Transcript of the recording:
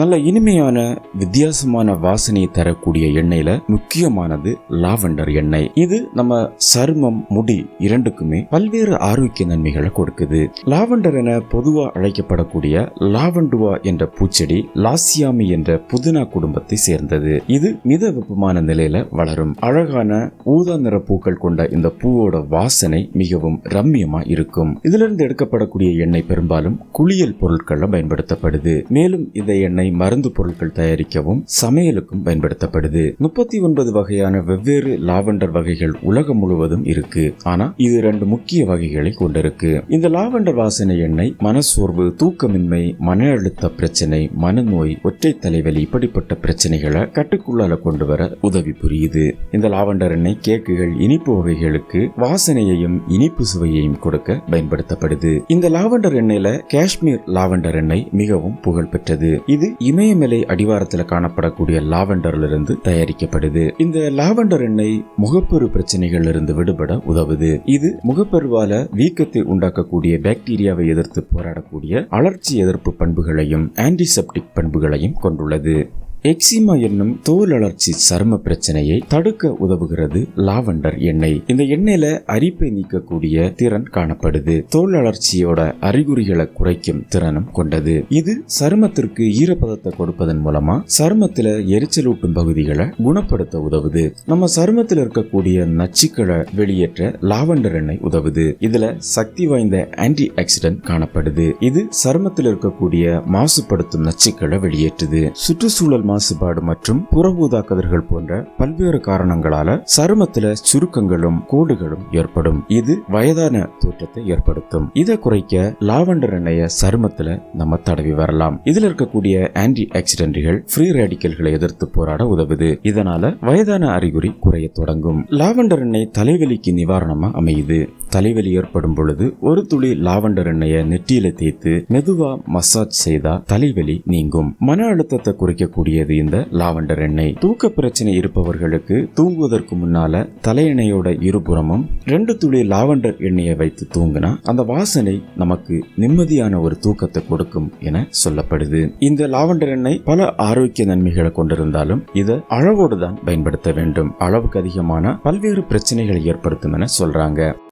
நல்ல இனிமையான வித்தியாசமான வாசனையை தரக்கூடிய எண்ணெயில முக்கியமானது லாவெண்டர் எண்ணெய். இது நம்ம சருமம் முடி இரண்டுக்குமே பல்வேறு ஆரோக்கிய நன்மைகளை கொடுக்குது. லாவெண்டர் என பொதுவாக அழைக்கப்படக்கூடிய லாவெண்டுவா என்ற பூச்செடி லாசியாமி என்ற புதினா குடும்பத்தை சேர்ந்தது. இது மித வெப்பமான நிலையில வளரும். அழகான ஊதா நிற பூக்கள் கொண்ட இந்த பூவோட வாசனை மிகவும் ரம்மியமா இருக்கும். இதிலிருந்து எடுக்கப்படக்கூடிய எண்ணெய் பெரும்பாலும் குளியல் பொருட்கள்ல பயன்படுத்தப்படுது. மேலும் இந்த எண்ணெய் மருந்து பொருட்கள் தயாரிக்கவும் சமையலுக்கும் பயன்படுத்தப்படுது. முப்பத்தி ஒன்பது வகையான வெவ்வேறு லாவெண்டர் வகைகள் உலகம் முழுவதும் இருக்கு. ஆனா இது ரெண்டு முக்கிய வகைகளை கொண்டிருக்கு. இந்த லாவெண்டர் வாசனை எண்ணெய் மனசோர்வு தூக்கமின்மை மன அழுத்த பிரச்சனை மனநோய் ஒற்றை தலைவலி இப்படிப்பட்ட பிரச்சனைகளை கட்டுக்குள்ளால கொண்டு வர உதவி புரியுது. இந்த லாவெண்டர் எண்ணெய் கேக்குகள் இனிப்பு வகைகளுக்கு வாசனையையும் இனிப்பு சுவையையும் கொடுக்க பயன்படுத்தப்படுது. இந்த லாவெண்டர் எண்ணெயில காஷ்மீர் லாவெண்டர் எண்ணெய் மிகவும் புகழ் பெற்றது இது இமயமலை அடிவாரத்தில் காணப்படக்கூடிய லாவெண்டர்ல இருந்து தயாரிக்கப்படுது. இந்த லாவெண்டர் எண்ணெய் முகப்பெரு பிரச்சனைகள் இருந்து விடுபட உதவுது. இது முகப்பெருவால வீக்கத்தை உண்டாக்கக்கூடிய பாக்டீரியாவை எதிர்த்து போராடக்கூடிய அலர்ச்சி எதிர்ப்பு பண்புகளையும் ஆன்டிசெப்டிக் பண்புகளையும் கொண்டுள்ளது. எக்ஸிமா என்னும் தோல் அலர்ச்சி சரும பிரச்சனையை தடுக்க உதவுகிறது லாவெண்டர் எண்ணெய். இந்த எண்ணெயில அரிப்பை நீக்கக்கூடிய திறன் காணப்படுது. தோல் அலர்ச்சியோட அறிகுறிகளை குறைக்கும் திறனும் கொண்டது. இது சருமத்திற்கு ஈரப்பதத்தை கொடுப்பதன் மூலமா சருமத்துல எரிச்சலூட்டும் பகுதிகளை குணப்படுத்த உதவுது. நம்ம சருமத்தில் இருக்கக்கூடிய நச்சுக்களை வெளியேற்ற லாவெண்டர் எண்ணெய் உதவுது. இதுல சக்தி வாய்ந்த ஆன்டி ஆக்சிடென்ட் காணப்படுது. இது சருமத்தில் இருக்கக்கூடிய மாசுபடுத்தும் நச்சுக்களை வெளியேற்றுது. சுற்றுச்சூழல் மாசுபாடு மற்றும் புற ஊதா கதிர்கள் போன்ற பல்வேறு காரணங்களால சருமத்துல சுருக்கங்களும் கோடுகளும் ஏற்படும். இது வயதான தோற்றத்தை ஏற்படுத்தும். இதை குறைக்க லாவெண்டர் எண்ணெய சருமத்துல நம்ம தடவி வரலாம். இதுல இருக்கக்கூடிய ஆன்டி ஆக்சிடென்ட்கள் ஃப்ரீ ரேடிக்கல்களை எதிர்த்து போராட உதவுது. இதனால வயதான அறிகுறி குறைய தொடங்கும். லாவெண்டர் எண்ணெய் தலைவலிக்கு நிவாரணமா அமையுது. தலைவலி ஏற்படும் பொழுது ஒரு துளி லாவெண்டர் எண்ணெயை நெற்றியில தேய்த்து மெதுவா மசாஜ் செய்தா தலைவலி நீங்கும். மன அழுத்தத்தை குறைக்கக்கூடிய குறைக்கக்கூடியது இந்த லாவண்டர் எண்ணெய். தூக்க பிரச்சனை இருப்பவர்களுக்கு தூங்குவதற்கு முன்னால தலையணையோட இருபுறமும் ரெண்டு துளி லாவண்டர் எண்ணெயை வைத்து தூங்கினா அந்த வாசனை நமக்கு நிம்மதியான ஒரு தூக்கத்தை கொடுக்கும் என சொல்லப்படுது. இந்த லாவண்டர் எண்ணெய் பல ஆரோக்கிய நன்மைகளை கொண்டிருந்தாலும் இதை அளவோடு தான் பயன்படுத்த வேண்டும். அளவுக்கு அதிகமான பல்வேறு பிரச்சனைகளை ஏற்படுத்தும் என சொல்றாங்க.